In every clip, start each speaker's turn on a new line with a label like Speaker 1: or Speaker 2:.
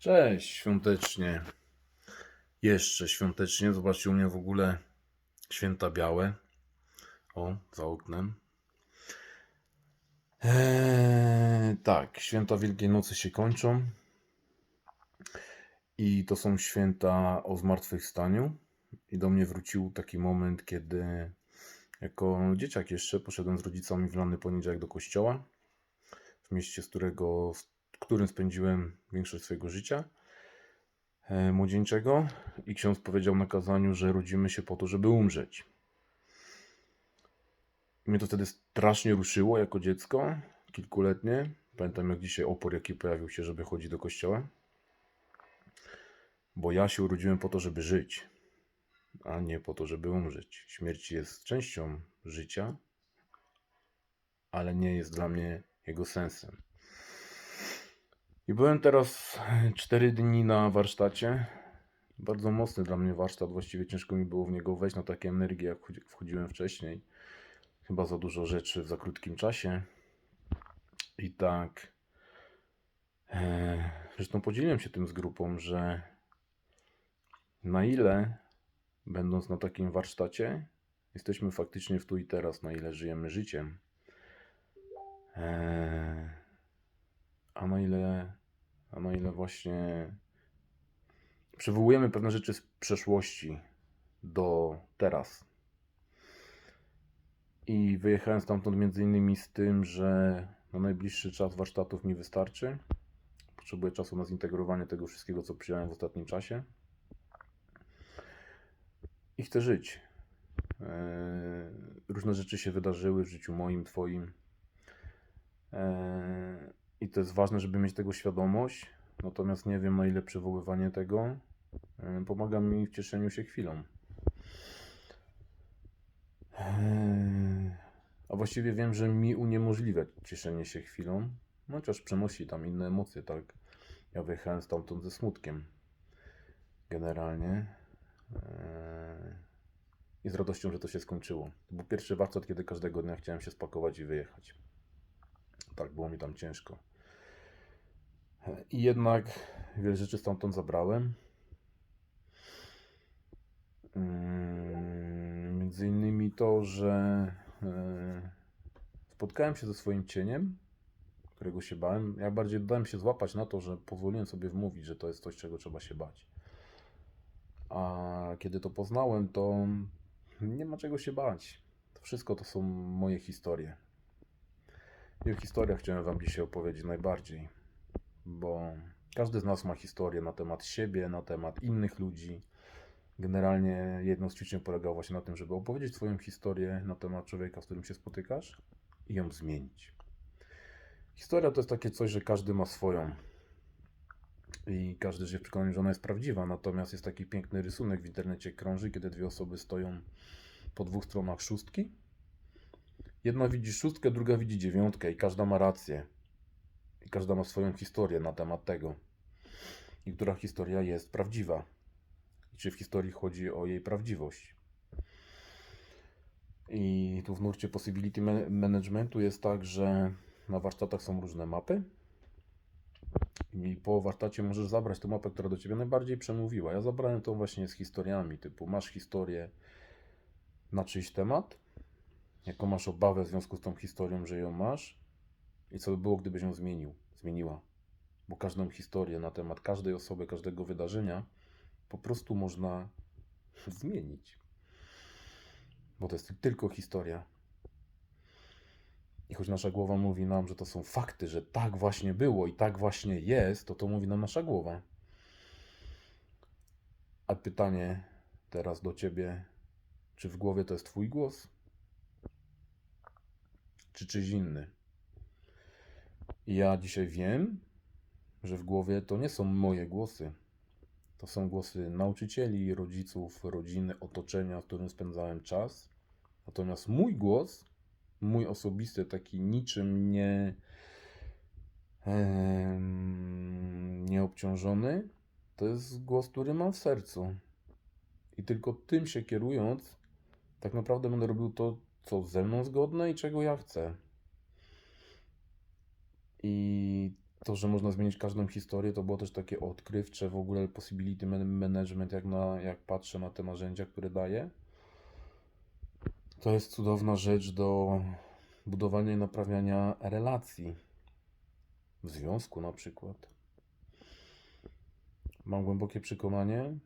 Speaker 1: Cześć, świątecznie. Jeszcze świątecznie. Zobaczcie u mnie w ogóle święta białe. O, za oknem. Eee, tak, święta Wielkiej Nocy się kończą. I to są święta o zmartwychwstaniu. I do mnie wrócił taki moment, kiedy jako dzieciak jeszcze poszedłem z rodzicami w lany poniedziałek do kościoła. W mieście, z którego, którym spędziłem większość swojego życia e, młodzieńczego. I ksiądz powiedział na kazaniu, że rodzimy się po to, żeby umrzeć. I mnie to wtedy strasznie ruszyło jako dziecko, kilkuletnie. Pamiętam jak dzisiaj opór, jaki pojawił się, żeby chodzić do kościoła. Bo ja się urodziłem po to, żeby żyć, a nie po to, żeby umrzeć. Śmierć jest częścią życia, ale nie jest dla mnie jego sensem. I byłem teraz 4 dni na warsztacie. Bardzo mocny dla mnie warsztat, właściwie ciężko mi było w niego wejść na takie energie, jak wchodzi- wchodziłem wcześniej. Chyba za dużo rzeczy w za krótkim czasie. I tak. E, zresztą podzieliłem się tym z grupą, że na ile, będąc na takim warsztacie, jesteśmy faktycznie w tu i teraz, na ile żyjemy życiem. E, a na ile, a na ile właśnie przywołujemy pewne rzeczy z przeszłości do teraz. I wyjechałem stamtąd między innymi z tym, że na najbliższy czas warsztatów mi wystarczy. Potrzebuję czasu na zintegrowanie tego wszystkiego, co przyjąłem w ostatnim czasie. I chcę żyć. Eee, Różne rzeczy się wydarzyły w życiu moim, twoim. I to jest ważne, żeby mieć tego świadomość. Natomiast nie wiem, na ile przywoływanie tego e, pomaga mi w cieszeniu się chwilą. Eee, A właściwie wiem, że mi uniemożliwia cieszenie się chwilą, chociaż przenosi tam inne emocje, tak? Ja wyjechałem stamtąd ze smutkiem. Generalnie. Eee, I z radością, że to się skończyło. To był pierwszy warsztat, kiedy każdego dnia chciałem się spakować i wyjechać. Tak, było mi tam ciężko. I jednak wiele rzeczy stamtąd zabrałem. Mm, Między innymi to, że e, spotkałem się ze swoim cieniem, którego się bałem. Ja bardziej dałem się złapać na to, że pozwoliłem sobie wmówić, że to jest coś, czego trzeba się bać. A kiedy to poznałem, to nie ma czego się bać. To wszystko to są moje historie. I o historiach chciałem Wam dzisiaj opowiedzieć najbardziej, bo każdy z nas ma historię na temat siebie, na temat innych ludzi. Generalnie jedno z ćwiczeń polega właśnie na tym, żeby opowiedzieć swoją historię na temat człowieka, z którym się spotykasz i ją zmienić. Historia to jest takie coś, że każdy ma swoją i każdy żyje w przekonaniu, że ona jest prawdziwa. Natomiast jest taki piękny rysunek w internecie krąży, kiedy dwie osoby stoją po dwóch stronach szóstki. Jedna widzi szóstkę, druga widzi dziewiątkę i każda ma rację. I każda ma swoją historię na temat tego. I która historia jest prawdziwa. I czy w historii chodzi o jej prawdziwość. I tu w nurcie Possibility Ma- Managementu jest tak, że na warsztatach są różne mapy. I po warsztacie możesz zabrać tę mapę, która do ciebie najbardziej przemówiła. Ja zabrałem tą właśnie z historiami, typu masz historię na czyjś temat, jaką masz obawę w związku z tą historią, że ją masz i co by było, gdybyś ją zmienił, zmieniła. Bo każdą historię na temat każdej osoby, każdego wydarzenia po prostu można zmienić. Bo to jest tylko historia. I choć nasza głowa mówi nam, że to są fakty, że tak właśnie było i tak właśnie jest, to to mówi nam nasza głowa. A pytanie teraz do ciebie, czy w głowie to jest twój głos? Czy czyjś inny? Ja dzisiaj wiem, że w głowie to nie są moje głosy. To są głosy nauczycieli, rodziców, rodziny, otoczenia, w którym spędzałem czas. Natomiast mój głos, mój osobisty, taki niczym nie em, nieobciążony, to jest głos, który mam w sercu. I tylko tym się kierując, tak naprawdę będę robił to, co ze mną zgodne i czego ja chcę. I to, że można zmienić każdą historię, to było też takie odkrywcze w ogóle possibility man- management, jak, na, jak patrzę na te narzędzia, które daje. To jest cudowna rzecz do budowania i naprawiania relacji w związku na przykład. Mam głębokie przekonanie,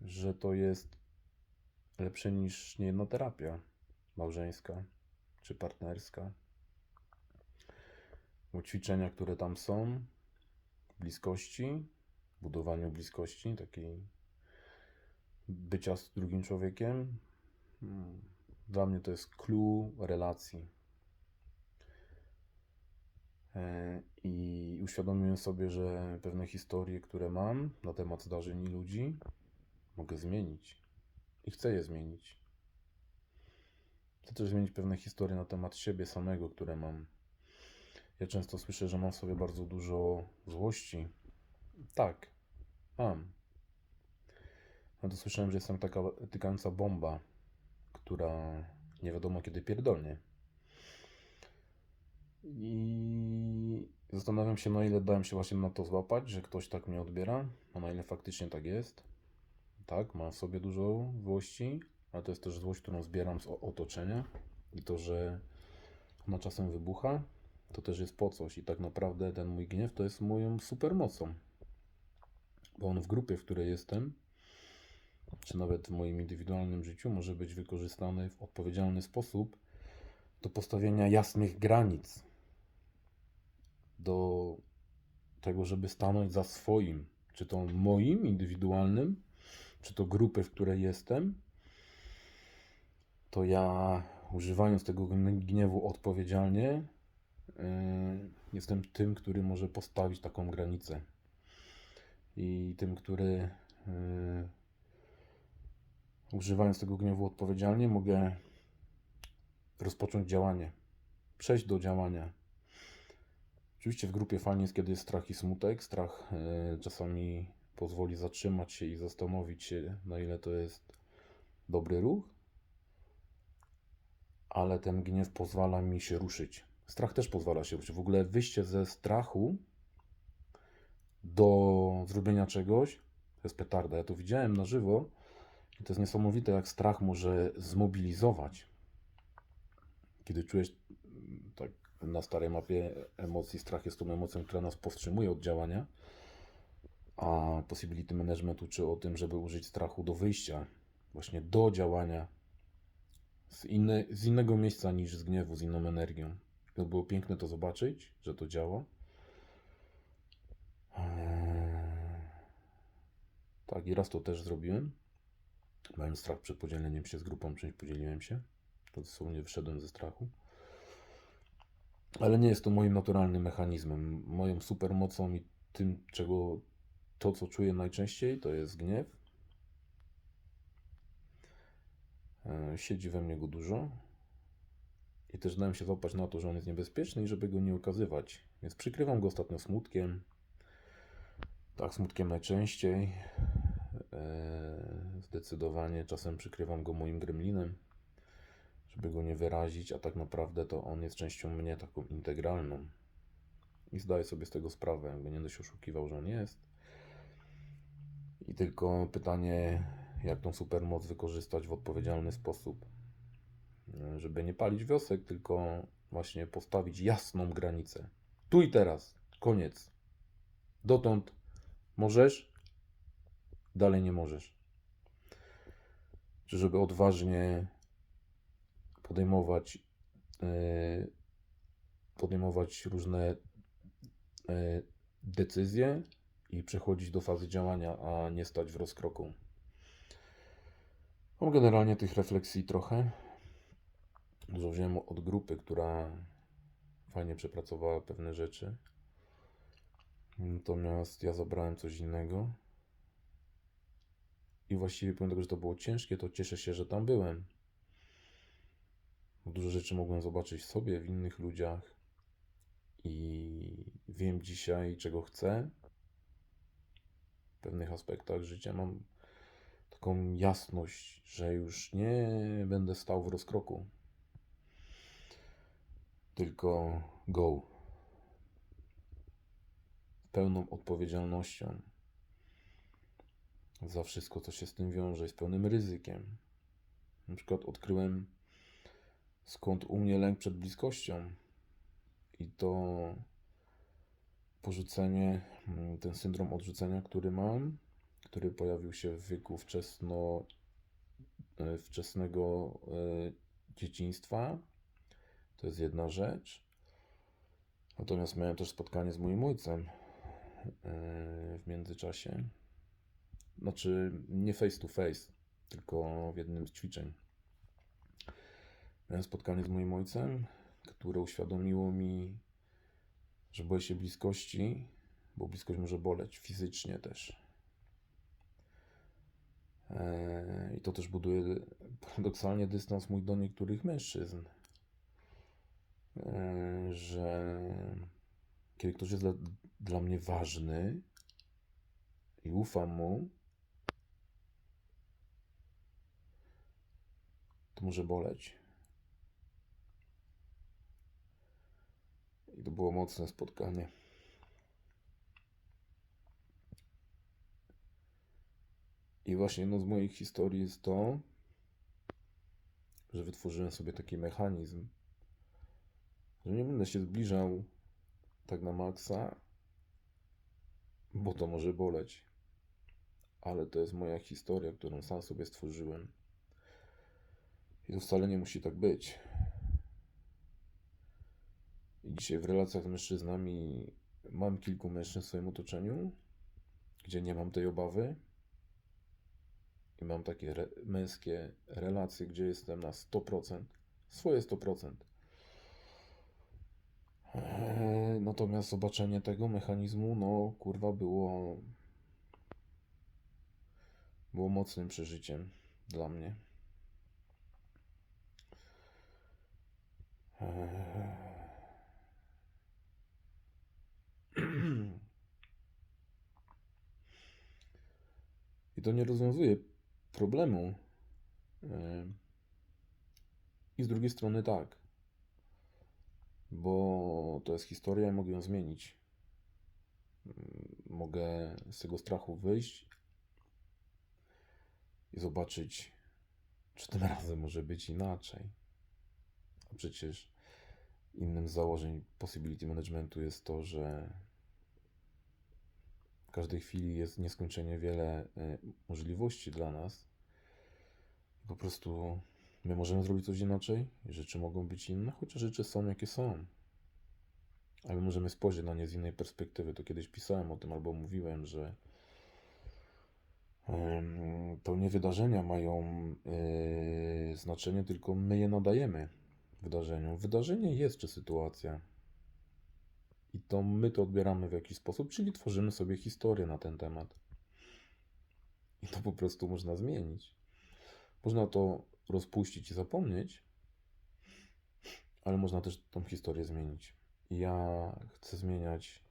Speaker 1: że to jest lepsze niż niejedna terapia małżeńska czy partnerska. Ćwiczenia, które tam są, bliskości, budowaniu bliskości, takiej bycia z drugim człowiekiem, hmm, dla mnie to jest clue relacji. E, I uświadomiłem sobie, że pewne historie, które mam na temat zdarzeń i ludzi, mogę zmienić. I chcę je zmienić. Chcę też zmienić pewne historie na temat siebie samego, które mam. Ja często słyszę, że mam w sobie bardzo dużo złości. Tak, mam. No to słyszałem, że jestem taka tykająca bomba, która nie wiadomo kiedy pierdolnie. I zastanawiam się, na ile dałem się właśnie na to złapać, że ktoś tak mnie odbiera, a na ile faktycznie tak jest. Tak, mam w sobie dużo złości, ale to jest też złość, którą zbieram z otoczenia. I to, że ona czasem wybucha, to też jest po coś. I tak naprawdę ten mój gniew to jest moją supermocą. Bo on w grupie, w której jestem, czy nawet w moim indywidualnym życiu, może być wykorzystany w odpowiedzialny sposób do postawienia jasnych granic, do tego, żeby stanąć za swoim, czy to moim indywidualnym, czy to grupy, w której jestem, to ja używając tego gniewu odpowiedzialnie, jestem tym, który może postawić taką granicę. I tym, który yy, używając tego gniewu odpowiedzialnie, mogę rozpocząć działanie, przejść do działania. Oczywiście w grupie fajnie jest, kiedy jest strach i smutek. Strach yy, czasami pozwoli zatrzymać się i zastanowić się, na ile to jest dobry ruch, ale ten gniew pozwala mi się ruszyć. Strach też pozwala się. W ogóle wyjście ze strachu do zrobienia czegoś to jest petarda. Ja to widziałem na żywo i to jest niesamowite, jak strach może zmobilizować. Kiedy czujesz mm, tak na starej mapie emocji, strach jest tą emocją, która nas powstrzymuje od działania, a possibility management uczy o tym, żeby użyć strachu do wyjścia, właśnie do działania z, inne, z innego miejsca niż z gniewu, z inną energią. To było piękne to zobaczyć, że to działa. Eee, Tak, i raz to też zrobiłem. Miałem strach przed podzieleniem się z grupą, czymś podzieliłem się. To dosłownie wyszedłem ze strachu. Ale nie jest to moim naturalnym mechanizmem. Moją supermocą i tym, czego to, co czuję najczęściej, to jest gniew. E, Siedzi we mnie go dużo. I też dałem się złapać na to, że on jest niebezpieczny i żeby go nie ukazywać. Więc przykrywam go ostatnio smutkiem. Tak, smutkiem najczęściej. E, Zdecydowanie czasem przykrywam go moim gremlinem, żeby go nie wyrazić, a tak naprawdę to on jest częścią mnie taką integralną. I zdaję sobie z tego sprawę, jakby nie będę się oszukiwał, że on jest. I tylko pytanie, jak tą supermoc wykorzystać w odpowiedzialny sposób. E, Żeby nie palić wiosek, tylko właśnie postawić jasną granicę. Tu i teraz. Koniec. Dotąd możesz, dalej nie możesz. Żeby odważnie podejmować, e, podejmować różne e, decyzje i przechodzić do fazy działania, a nie stać w rozkroku. Mam generalnie tych refleksji trochę. Dużo wziąłem od grupy, która fajnie przepracowała pewne rzeczy. Natomiast ja zabrałem coś innego. I właściwie pomimo tego, że to było ciężkie, to cieszę się, że tam byłem. Dużo rzeczy mogłem zobaczyć w sobie, w innych ludziach. I wiem dzisiaj, czego chcę. W pewnych aspektach życia mam taką jasność, że już nie będę stał w rozkroku. Tylko go. pełną odpowiedzialnością za wszystko, co się z tym wiąże, z pełnym ryzykiem. Na przykład odkryłem, skąd u mnie lęk przed bliskością. I to porzucenie, ten syndrom odrzucenia, który mam, który pojawił się w wieku wczesno, e, wczesnego e, dzieciństwa. To jest jedna rzecz. Natomiast miałem też spotkanie z moim ojcem e, w międzyczasie. Znaczy, nie face to face, tylko w jednym z ćwiczeń. Miałem spotkanie z moim ojcem, które uświadomiło mi, że boję się bliskości, bo bliskość może boleć fizycznie też. Eee, I to też buduje paradoksalnie dystans mój do niektórych mężczyzn. Eee, Że kiedy ktoś jest dla, dla mnie ważny i ufam mu, to może boleć. I to było mocne spotkanie. I właśnie jedną z moich historii jest to, że wytworzyłem sobie taki mechanizm, że nie będę się zbliżał tak na maksa, bo to może boleć. Ale to jest moja historia, którą sam sobie stworzyłem. I to wcale nie musi tak być. I dzisiaj w relacjach z mężczyznami mam kilku mężczyzn w swoim otoczeniu, gdzie nie mam tej obawy. I mam takie re męskie relacje, gdzie jestem na 100%, swoje 100%. Eee, natomiast zobaczenie tego mechanizmu, no kurwa, było, było mocnym przeżyciem dla mnie. I to nie rozwiązuje problemu. Yy. I z drugiej strony tak, bo to jest historia i mogę ją zmienić. Yy, Mogę z tego strachu wyjść i zobaczyć, czy tym razem może być inaczej. A przecież innym z założeń possibility managementu jest to, że w każdej chwili jest nieskończenie wiele y, możliwości dla nas. Po prostu my możemy zrobić coś inaczej, rzeczy mogą być inne, chociaż rzeczy są jakie są. Ale możemy spojrzeć na nie z innej perspektywy. To kiedyś pisałem o tym albo mówiłem, że to nie wydarzenia mają y, znaczenie, tylko my je nadajemy wydarzeniu. Wydarzenie jest czy sytuacja. I to my to odbieramy w jakiś sposób, czyli tworzymy sobie historię na ten temat. I to po prostu można zmienić. Można to rozpuścić i zapomnieć, ale można też tą historię zmienić. Ja chcę zmieniać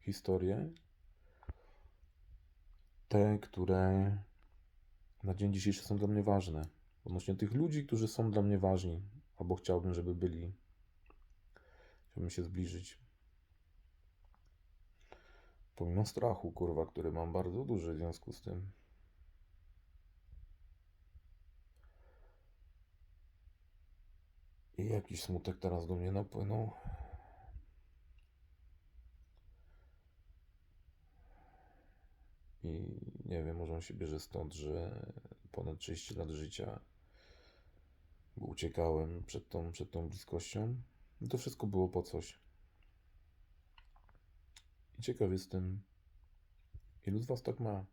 Speaker 1: historie, te, które na dzień dzisiejszy są dla mnie ważne. Odnośnie tych ludzi, którzy są dla mnie ważni, albo chciałbym, żeby byli. Chciałbym się zbliżyć. Pomimo strachu, kurwa, który mam bardzo duży w związku z tym. I jakiś smutek teraz do mnie napłynął. I nie wiem, może on się bierze stąd, że ponad 30 lat życia uciekałem przed tą, przed tą bliskością. I to wszystko było po coś. I ciekaw jestem, ilu z Was tak ma?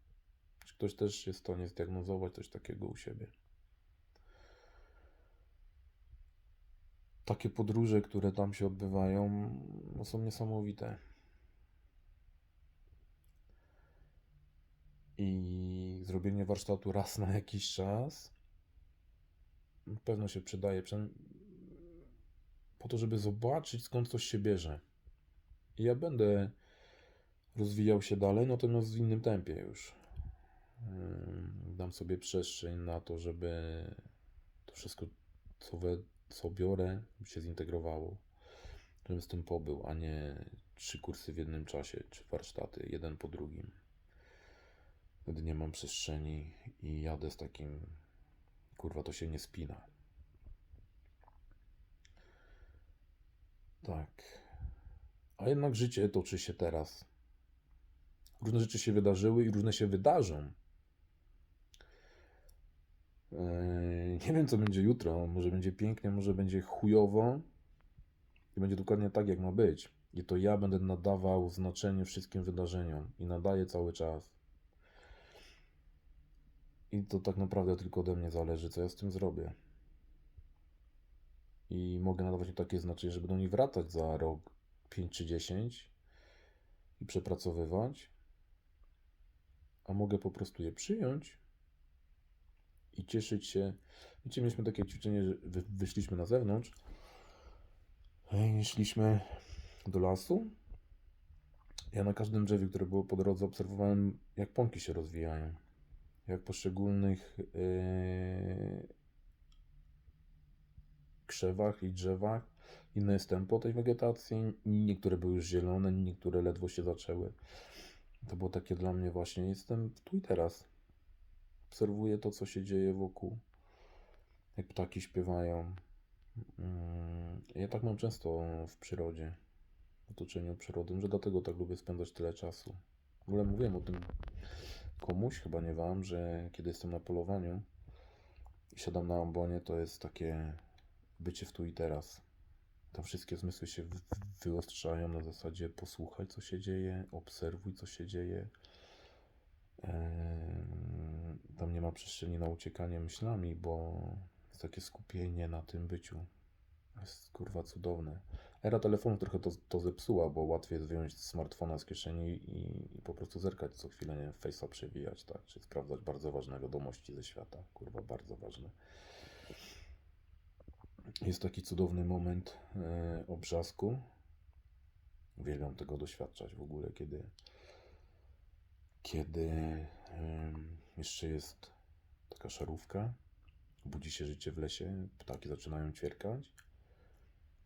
Speaker 1: Czy ktoś też jest w stanie zdiagnozować coś takiego u siebie? Takie podróże, które tam się odbywają, no są niesamowite. I zrobienie warsztatu raz na jakiś czas na pewno się przydaje po to, żeby zobaczyć skąd coś się bierze. I ja będę rozwijał się dalej, natomiast w innym tempie już. Dam sobie przestrzeń na to, żeby to wszystko, co, we, co biorę, się zintegrowało. Żebym z tym pobył, a nie trzy kursy w jednym czasie, czy warsztaty, jeden po drugim. Wtedy nie mam przestrzeni i jadę z takim, kurwa, to się nie spina. Tak. A jednak życie toczy się teraz. Różne rzeczy się wydarzyły i różne się wydarzą. Eee, Nie wiem, co będzie jutro. Może będzie pięknie, może będzie chujowo. I będzie dokładnie tak, jak ma być. I to ja będę nadawał znaczenie wszystkim wydarzeniom. I nadaję cały czas. I to tak naprawdę tylko ode mnie zależy, co ja z tym zrobię. I mogę nadawać im takie znaczenie, żeby do nich wracać za rok 5 czy 10 i przepracowywać. A mogę po prostu je przyjąć i cieszyć się. Wiecie, mieliśmy takie ćwiczenie, że wy, wyszliśmy na zewnątrz i szliśmy do lasu. Ja na każdym drzewie, które było po drodze, obserwowałem, jak pąki się rozwijają. Jak poszczególnych yy, krzewach i drzewach inne jest tempo tej wegetacji. Niektóre były już zielone, niektóre ledwo się zaczęły. To było takie dla mnie właśnie, jestem tu i teraz. Obserwuję to, co się dzieje wokół. Jak ptaki śpiewają. Mm, Ja tak mam często w przyrodzie, w otoczeniu przyrody, że dlatego tak lubię spędzać tyle czasu. W ogóle mówiłem o tym komuś, chyba nie wam, że kiedy jestem na polowaniu i siadam na ambonie, to jest takie bycie w tu i teraz. Tam wszystkie zmysły się wy- wyostrzają na zasadzie posłuchaj, co się dzieje, obserwuj, co się dzieje. Tam nie ma przestrzeni na uciekanie myślami, bo jest takie skupienie na tym byciu. Jest kurwa cudowne. Era telefonu trochę to, to zepsuła, bo łatwiej jest wyjąć smartfona z kieszeni i, i po prostu zerkać co chwilę, nie face'a przewijać, tak, czy sprawdzać bardzo ważne wiadomości ze świata. Kurwa, bardzo ważne. Jest taki cudowny moment e, obrzasku. Uwielbiam tego doświadczać w ogóle, kiedy, kiedy jeszcze jest taka szarówka, budzi się życie w lesie, ptaki zaczynają ćwierkać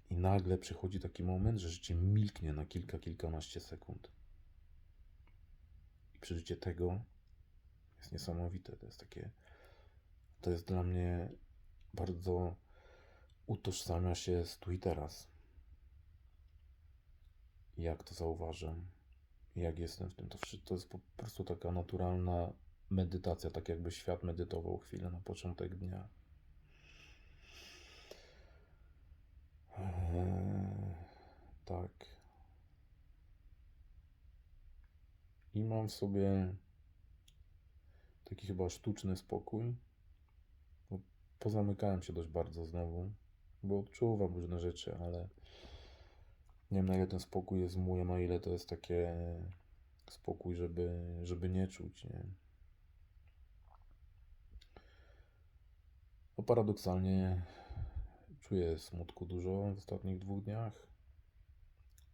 Speaker 1: i nagle przychodzi taki moment, że życie milknie na kilka, kilkanaście sekund. I przeżycie tego jest niesamowite. To jest takie, to jest dla mnie bardzo utożsamia się z tu i teraz. Jak to zauważam, jak jestem w tym, to, to jest po prostu taka naturalna medytacja, tak jakby świat medytował chwilę na początek dnia. Eee, tak. I mam w sobie taki chyba sztuczny spokój. Pozamykałem się dość bardzo znowu, bo odczuwam różne rzeczy, ale nie wiem na ile ten spokój jest mój, a na ile to jest takie spokój, żeby, żeby nie czuć, nie? No paradoksalnie czuję smutku dużo w ostatnich dwóch dniach.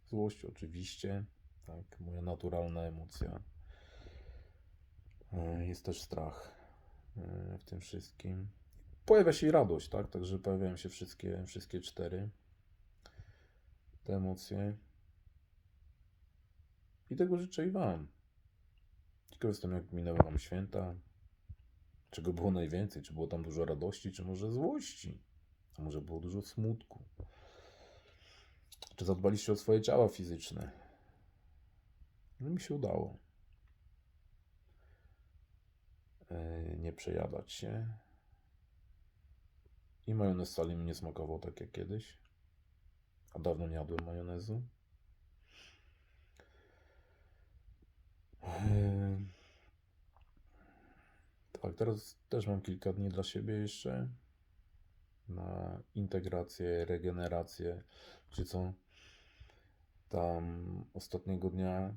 Speaker 1: Złość oczywiście, tak, moja naturalna emocja. E, Jest też strach e, w tym wszystkim. Pojawia się i radość, tak? Także pojawiają się wszystkie, wszystkie cztery te emocje. I tego życzę i Wam. Ciekaw jestem, jak minęły Wam święta. Czego było najwięcej? Czy było tam dużo radości, czy może złości? A może było dużo smutku? Czy zadbaliście o swoje ciała fizyczne? No mi się udało. E, Nie przejadać się. I majonez wcale mi nie smakował tak jak kiedyś. A dawno nie jadłem majonezu. Eee, Tak, teraz też mam kilka dni dla siebie jeszcze na integrację, regenerację, czy co. Tam ostatniego dnia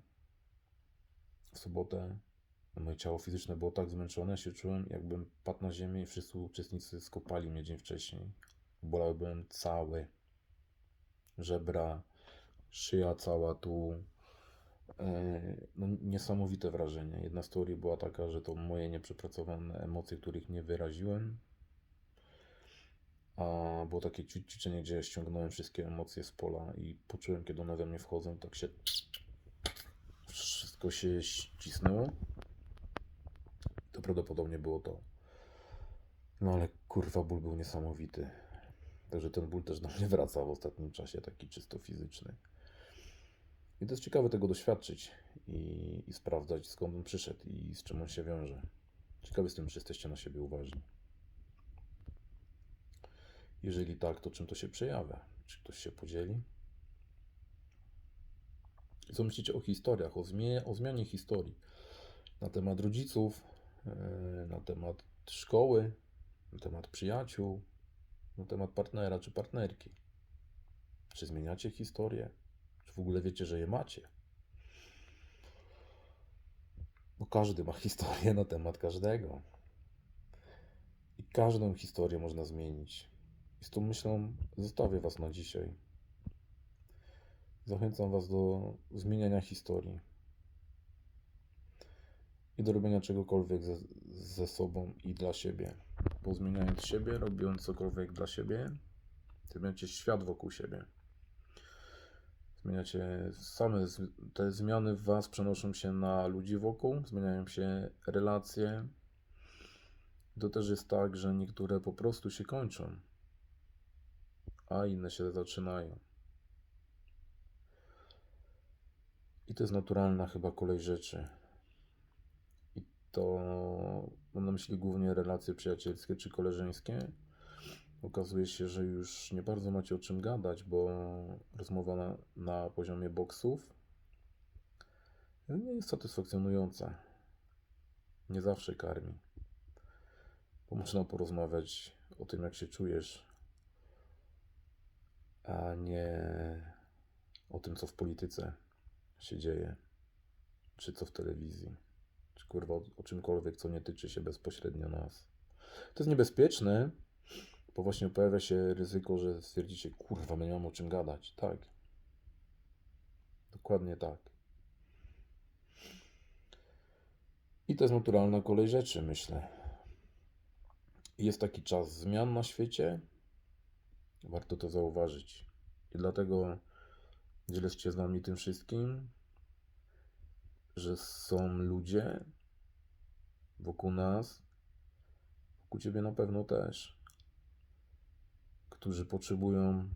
Speaker 1: w sobotę moje ciało fizyczne było tak zmęczone, się czułem jakbym padł na ziemię i wszyscy uczestnicy skopali mnie dzień wcześniej. Bolał byłem cały. Żebra, szyja cała tu. E, No, niesamowite wrażenie. Jedna z teorii była taka, że to moje nieprzepracowane emocje, których nie wyraziłem. A było takie ćwi- ćwiczenie, gdzie ściągnąłem wszystkie emocje z pola i poczułem, kiedy one we mnie wchodzą, tak się wszystko się ścisnęło. To prawdopodobnie było to. No ale kurwa, ból był niesamowity. Także ten ból też do mnie wraca w ostatnim czasie, taki czysto fizyczny. I to jest ciekawe tego doświadczyć i, i sprawdzać skąd on przyszedł i z czym on się wiąże. Ciekawy jestem, czy jesteście na siebie uważni. Jeżeli tak, to czym to się przejawia? Czy ktoś się podzieli? Co myślicie o historiach, o, zmie, o zmianie historii? Na temat rodziców, yy, na temat szkoły, na temat przyjaciół, na temat partnera czy partnerki. Czy zmieniacie historię? Czy w ogóle wiecie, że je macie? Bo każdy ma historię na temat każdego. I każdą historię można zmienić. I z tą myślą zostawię Was na dzisiaj. Zachęcam Was do zmieniania historii i do robienia czegokolwiek ze, ze sobą i dla siebie. Bo zmieniając siebie, robiąc cokolwiek dla siebie, zmieniacie świat wokół siebie. Zmieniacie same te zmiany w Was przenoszą się na ludzi wokół, zmieniają się relacje. To też jest tak, że niektóre po prostu się kończą, a inne się zaczynają. I to jest naturalna chyba kolej rzeczy. I to mam na myśli głównie relacje przyjacielskie czy koleżeńskie. Okazuje się, że już nie bardzo macie o czym gadać, bo rozmowa na, na poziomie boksów nie jest satysfakcjonująca. Nie zawsze karmi. Bo można porozmawiać o tym, jak się czujesz, a nie o tym, co w polityce się dzieje, czy co w telewizji, czy kurwa o czymkolwiek, co nie tyczy się bezpośrednio nas. To jest niebezpieczne, bo właśnie pojawia się ryzyko, że stwierdzicie, kurwa, my nie mamy o czym gadać. Tak. Dokładnie tak. I to jest naturalna kolej rzeczy, myślę. Jest taki czas zmian na świecie. Warto to zauważyć. I dlatego dzielę się z nami tym wszystkim, że są ludzie wokół nas, wokół ciebie na pewno też, którzy potrzebują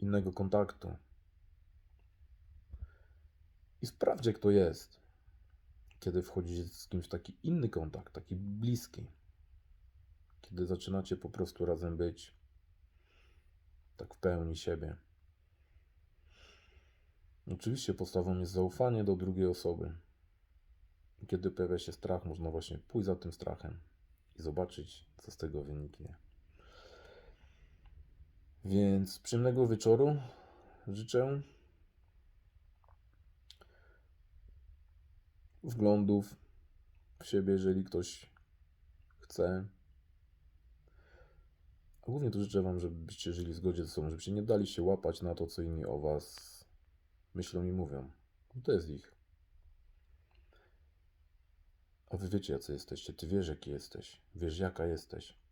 Speaker 1: innego kontaktu. I sprawdźcie, kto jest, kiedy wchodzi z kimś w taki inny kontakt, taki bliski. Kiedy zaczynacie po prostu razem być tak w pełni siebie. Oczywiście podstawą jest zaufanie do drugiej osoby. Kiedy pojawia się strach, można właśnie pójść za tym strachem i zobaczyć, co z tego wyniknie. Więc przyjemnego wieczoru życzę. Wglądów w siebie, jeżeli ktoś chce. A głównie to życzę Wam, żebyście żyli w zgodzie ze sobą, żebyście nie dali się łapać na to, co inni o Was myślą i mówią. To jest ich. A Wy wiecie, jacy jesteście. Ty wiesz, jaki jesteś. Wiesz, jaka jesteś.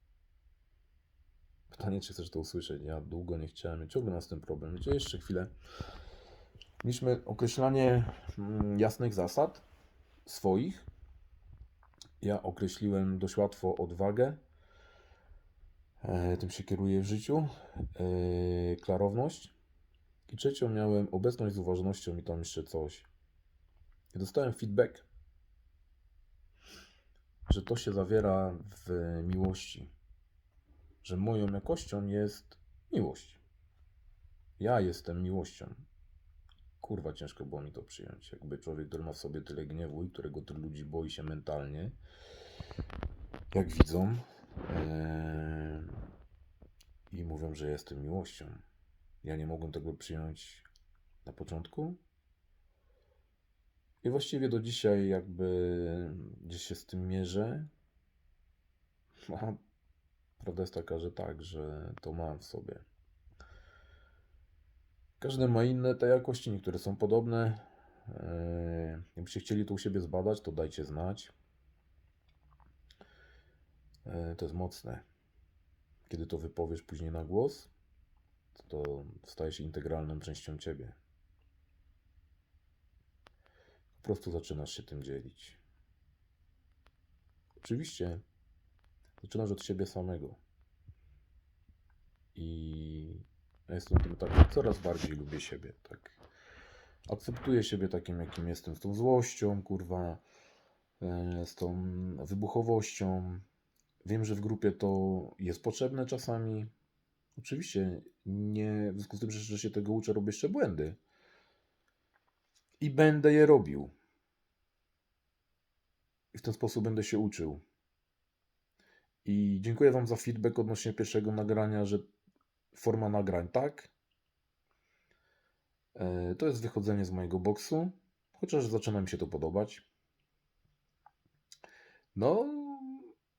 Speaker 1: Pytanie, czy chcesz to usłyszeć. Ja długo nie chciałem. Ja ciągle z tym problem. Wiecie, jeszcze chwilę. Mieliśmy określanie mm, jasnych zasad swoich. Ja określiłem dość łatwo odwagę. E, tym się kieruję w życiu. E, klarowność. I trzecią miałem obecność z uważnością i tam jeszcze coś. I dostałem feedback, że to się zawiera w miłości. Że moją jakością jest miłość. Ja jestem miłością. Kurwa, ciężko było mi to przyjąć. Jakby człowiek, który ma w sobie tyle gniewu i którego tylu ludzi boi się mentalnie, jak widzą, eee, i mówią, że jestem miłością. Ja nie mogłem tego przyjąć na początku. I właściwie do dzisiaj jakby gdzieś się z tym mierzę. Prawda jest taka, że tak, że to mam w sobie. Każdy ma inne te jakości, niektóre są podobne. Eee, Jakbyście chcieli to u siebie zbadać, to dajcie znać. Eee, To jest mocne. kiedy to wypowiesz później na głos, to staje się integralną częścią ciebie. Po prostu zaczynasz się tym dzielić. Oczywiście zaczynasz od siebie samego. I ja jestem tym tak, coraz bardziej lubię siebie, tak. Akceptuję siebie takim, jakim jestem, z tą złością, kurwa, e, z tą wybuchowością. Wiem, że w grupie to jest potrzebne czasami. Oczywiście nie, w związku z tym, że się tego uczę, robię jeszcze błędy. I będę je robił. I w ten sposób będę się uczył. I dziękuję Wam za feedback odnośnie pierwszego nagrania, że forma nagrań tak. E, To jest wychodzenie z mojego boksu, chociaż zaczyna mi się to podobać. No,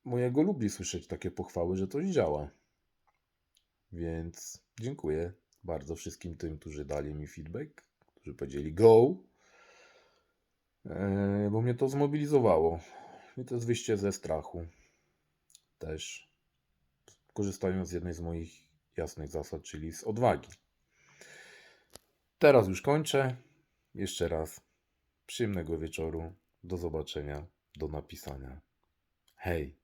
Speaker 1: mojego lubi słyszeć takie pochwały, że to działa. Więc dziękuję bardzo wszystkim tym, którzy dali mi feedback, którzy powiedzieli go, e, bo mnie to zmobilizowało. I to jest wyjście ze strachu. Też korzystając z jednej z moich jasnych zasad, czyli z odwagi. Teraz już kończę. Jeszcze raz przyjemnego wieczoru. Do zobaczenia, do napisania. Hej!